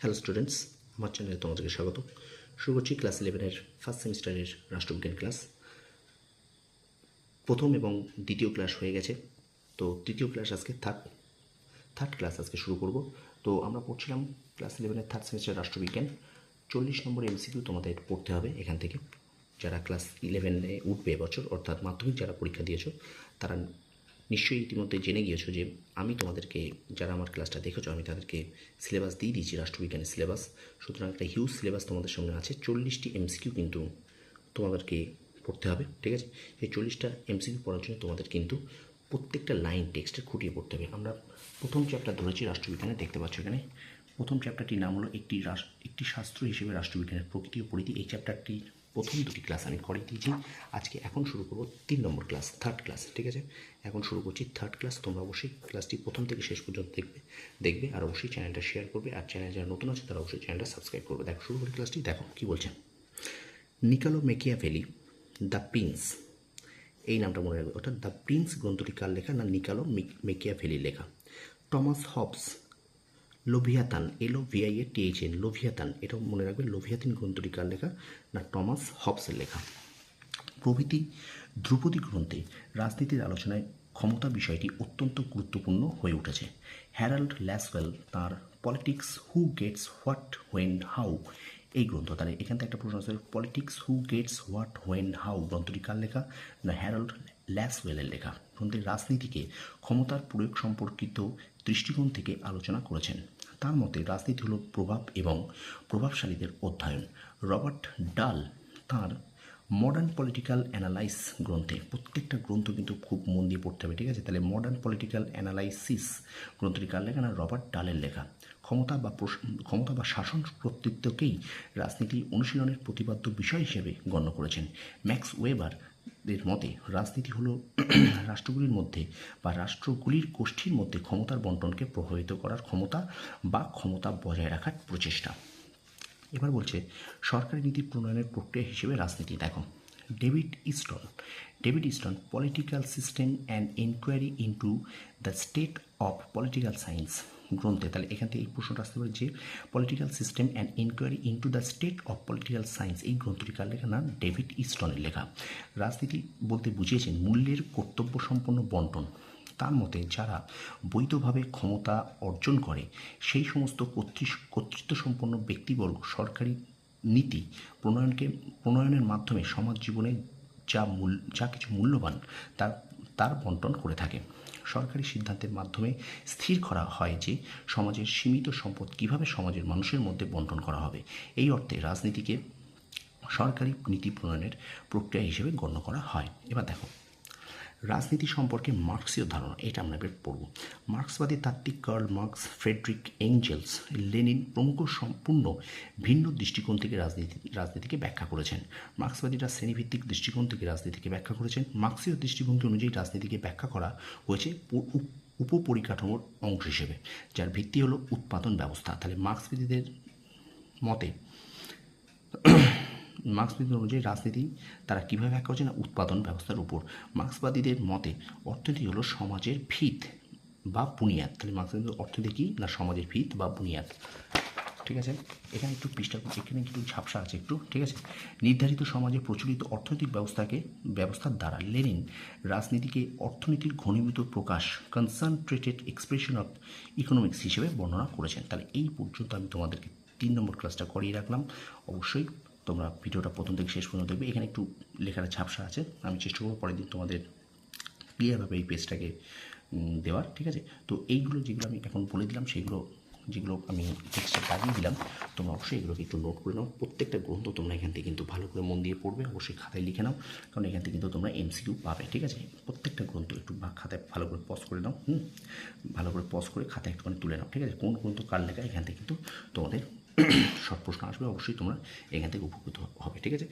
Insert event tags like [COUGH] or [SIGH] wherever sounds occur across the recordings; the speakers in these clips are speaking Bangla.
হ্যালো স্টুডেন্টস আমার চ্যানেলে তোমাদেরকে স্বাগত। শুরু করছি ক্লাস ইলেভেনের ফার্স্ট সেমিস্টারের রাষ্ট্রবিজ্ঞান ক্লাস প্রথম এবং দ্বিতীয় ক্লাস হয়ে গেছে। তো তৃতীয় ক্লাস আজকে থার্ড থার্ড ক্লাস আজকে শুরু করব। তো আমরা পড়ছিলাম ক্লাস ইলেভেনের থার্ড সেমিস্টার রাষ্ট্রবিজ্ঞান। চল্লিশ নম্বর এমসিকিউ তোমাদের পড়তে হবে এখান থেকে। যারা ক্লাস ইলেভেনে উঠবে এবছর অর্থাৎ মাধ্যমিক যারা পরীক্ষা দিয়েছ, তারা নিশ্চয়ই ইতিমধ্যে জেনে গিয়েছো যে আমি তোমাদেরকে, যারা আমার ক্লাসটা দেখেছ, আমি তাদেরকে সিলেবাস দিয়ে দিয়েছি, রাষ্ট্রবিজ্ঞানের সিলেবাস সুতরাং একটা হিউজ সিলেবাস তোমাদের সামনে আছে। চল্লিশটি এমসিকিউ কিন্তু তোমাদেরকে পড়তে হবে, ঠিক আছে? এই চল্লিশটা এমসিকিউ পড়ার জন্য তোমাদের কিন্তু প্রত্যেকটা লাইন টেক্সটের খুঁটিয়ে পড়তে হবে। আমরা প্রথম চ্যাপ্টার ধরেছি রাষ্ট্রবিজ্ঞানে, দেখতে পাচ্ছ এখানে। প্রথম চ্যাপ্টারটির নাম হলো একটি একটি শাস্ত্র হিসেবে রাষ্ট্রবিজ্ঞানের প্রকৃতি ও পরিধি। এই চ্যাপ্টারটির প্রথম দুটি ক্লাস আমি করে দিয়েছি। আজকে এখন শুরু করব তিন নম্বর ক্লাস থার্ড ক্লাস ঠিক আছে? এখন শুরু করছি থার্ড ক্লাস তোমরা অবশ্যই ক্লাসটি প্রথম থেকে শেষ পর্যন্ত দেখবে দেখবে, আর অবশ্যই চ্যানেলটা শেয়ার করবে, আর চ্যানেল যারা নতুন আছে, তারা অবশ্যই চ্যানেলটা সাবস্ক্রাইব করবে। দেখো, শুরু করি ক্লাসটি দেখো কী বলছেন Niccolo Machiavelli the prince এই নামটা মনে রাখবে, অর্থাৎ দ্য প্রিন্স গ্রন্থটি কার লেখা, না নিকালো মেকিয়াভেলি লেখা? টমাস হবস লোভিয়াতান এলো ভিআইএ টিএইচএন লোভিয়াতান, এটাও মনে রাখবে, লোভিয়াতিন গ্রন্থটি কার লেখা না টমাস হবসের লেখা। প্রভৃতি ধ্রুপদী গ্রন্থে রাজনীতির আলোচনায় ক্ষমতা বিষয়টি অত্যন্ত গুরুত্বপূর্ণ হয়ে উঠেছে। হ্যারাল্ড ল্যাসওয়েল তার politics who gets what when how এই গ্রন্থ। তাহলে এখান থেকে একটা প্রশ্ন আছে politics who gets what when how গ্রন্থটি কার লেখা না হ্যারাল্ড ল্যাসওয়েলের লেখা? গ্রন্থের রাজনীতিকে ক্ষমতার প্রয়োগ সম্পর্কিত দৃষ্টিকোণ থেকে আলোচনা করেছেন। তার মতে রাজনীতি হল প্রভাব এবং প্রভাবশালীদের অধ্যয়ন। রবার্ট ডাল তার মডার্ন পলিটিক্যাল অ্যানালাইস গ্রন্থে, প্রত্যেকটা গ্রন্থ কিন্তু খুব মন দিয়ে পড়তে হবে, ঠিক আছে? তাহলে মডার্ন পলিটিক্যাল অ্যানালাইসিস গ্রন্থটি কার লেখা না? রবার্ট ডালের লেখা। ক্ষমতা বা ক্ষমতা বা শাসন কর্তৃত্বকেই রাজনীতি অনুশীলনের প্রতিপাদ্য বিষয় হিসেবে গণ্য করেছেন। ম্যাক্স ওয়েবার এর মতে, রাজনীতি হলো [CLEARS THROAT] রাষ্ট্রগুলির মধ্যে বা রাষ্ট্রগুলির গোষ্ঠীর মধ্যে ক্ষমতার বন্টনকে প্রভাবিত করার ক্ষমতা বা ক্ষমতা বজায় রাখার প্রচেষ্টা। এবার বলছে, সরকারি নীতি প্রণয়নের প্রক্রিয়া হিসেবে রাজনীতি। দেখো, David Easton David Easton, political system and enquiry into the state of political science গ্রন্থে। তাহলে এখান থেকে এই প্রশ্নটা আসতে পারে যে, political system and enquiry into the state of political science, এই গ্রন্থটি কার লেখা না ডেভিড ইস্টনের লেখা। রাজনীতি বলতে বুঝিয়েছেন মূল্যের কর্তব্য সম্পন্ন বন্টন। তার মতে যারা বৈধভাবে ক্ষমতা অর্জন করে, সেই সমস্ত কর্তৃ- কর্তৃত্বসম্পন্ন ব্যক্তিবর্গ সরকারি নীতি প্রণয়নকে, প্রণয়নের মাধ্যমে সমাজ জীবনে যা মূল, যা কিছু মূল্যবান তার তার বন্টন করে থাকে। সরকারি সিদ্ধান্তের মাধ্যমে স্থির করা হয় যে সমাজের সীমিত সম্পদ কীভাবে সমাজের মানুষের মধ্যে বন্টন করা হবে। এই অর্থে রাজনীতিকে সরকারি নীতি প্রণয়নের প্রক্রিয়া হিসেবে গণ্য করা হয়। এবার দেখো। রাজনীতি সম্পর্কে মার্ক্সীয় ধারণা, এটা আমরা এবার পড়ব। মার্ক্সবাদী তাত্ত্বিক Karl Marx, Friedrich Engels, Lenin প্রমুখ সম্পূর্ণ ভিন্ন দৃষ্টিকোণ থেকে রাজনীতি, রাজনীতিকে ব্যাখ্যা করেছেন। মার্ক্সবাদীরা শ্রেণীভিত্তিক দৃষ্টিকোণ থেকে রাজনীতিকে ব্যাখ্যা করেছেন। মার্ক্সীয় দৃষ্টিভঙ্গি অনুযায়ী রাজনীতিকে ব্যাখ্যা করা হয়েছে উপ- উপপরিকাঠামোর অংশ হিসেবে, যার ভিত্তি হলো উৎপাদন ব্যবস্থা। তাহলে মার্ক্সবাদীদের মতে মার্ক্সবাদী অনুযায়ী রাজনীতি তারা কীভাবে ব্যাখ্যা করছে না, উৎপাদন ব্যবস্থার উপর। মার্ক্সবাদীদের মতে অর্থনীতি হলো সমাজের ভিত বা বুনিয়াদ। তাহলে মার্ক্সবাদীদের অর্থনীতি কী না সমাজের ভিত বা বুনিয়াদ? ঠিক আছে? এখানে একটু পৃষ্ঠা, এখানে একটু ঝাপসা আছে একটু, ঠিক আছে? নির্ধারিত সমাজে প্রচলিত অর্থনৈতিক ব্যবস্থাকে, ব্যবস্থার দ্বারা লেনিন রাজনীতিকে অর্থনীতির ঘনীভূত প্রকাশ কনসেন্ট্রেটেড এক্সপ্রেশন অফ ইকোনমিক্স হিসেবে বর্ণনা করেছেন। তাহলে এই পর্যন্ত আমি তোমাদেরকে তিন নম্বর ক্লাসটা করিয়ে রাখলাম। অবশ্যই তোমরা ভিডিওটা প্রথম থেকে শেষ পর্যন্ত দেখবে। এখানে একটু লেখাটা ঝাপসা আছে। আমি চেষ্টা করব পরের দিন তোমাদের ক্লিয়ারভাবে এই পেজটাকে দেওয়ার, ঠিক আছে? তো এইগুলো যেগুলো আমি এখন বলে দিলাম, সেগুলো, যেগুলো আমি টেক্সটে লাগিয়ে দিলাম, তোমরা অবশ্যই এগুলোকে একটু নোট করে নাও। প্রত্যেকটা গ্রন্থ তোমরা এখান থেকে কিন্তু ভালো করে মন দিয়ে পড়বে। অবশ্যই খাতায় লিখে নাও, কারণ এখান থেকে কিন্তু তোমরা এমসিকিউ পাবে, ঠিক আছে? প্রত্যেকটা গ্রন্থ একটু খাতায় ভালো করে পজ করে নাও, হুম? ভালো করে পজ করে খাতায় একটুখানি তুলে নাও, ঠিক আছে? কোন গ্রন্থ কার লেখা, এখান থেকে কিন্তু তোমাদের শর্ট প্রশ্ন আসবে অবশ্যই তোমরা এখান থেকে উপকৃত হবে, ঠিক আছে?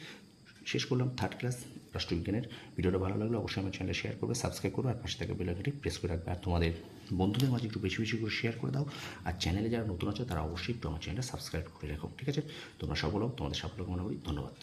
শেষ করলাম থার্ড ক্লাস রাষ্ট্রবিজ্ঞানের। ভিডিওটা ভালো লাগলে অবশ্যই আমার চ্যানেলে শেয়ার করবে সাবস্ক্রাইব করবে, আর পাশে থাকা বেলাকাটি প্রেস করে রাখবে। আর তোমাদের বন্ধুদের মাঝে একটু বেশি বেশি করে শেয়ার করে দাও। আর চ্যানেলে যারা নতুন আছে, তারা অবশ্যই একটু আমার চ্যানেলটা সাবস্ক্রাইব করে রাখো, ঠিক আছে? তোমরা সফল হোক তোমাদের সাফল্য কামনা করি, ধন্যবাদ।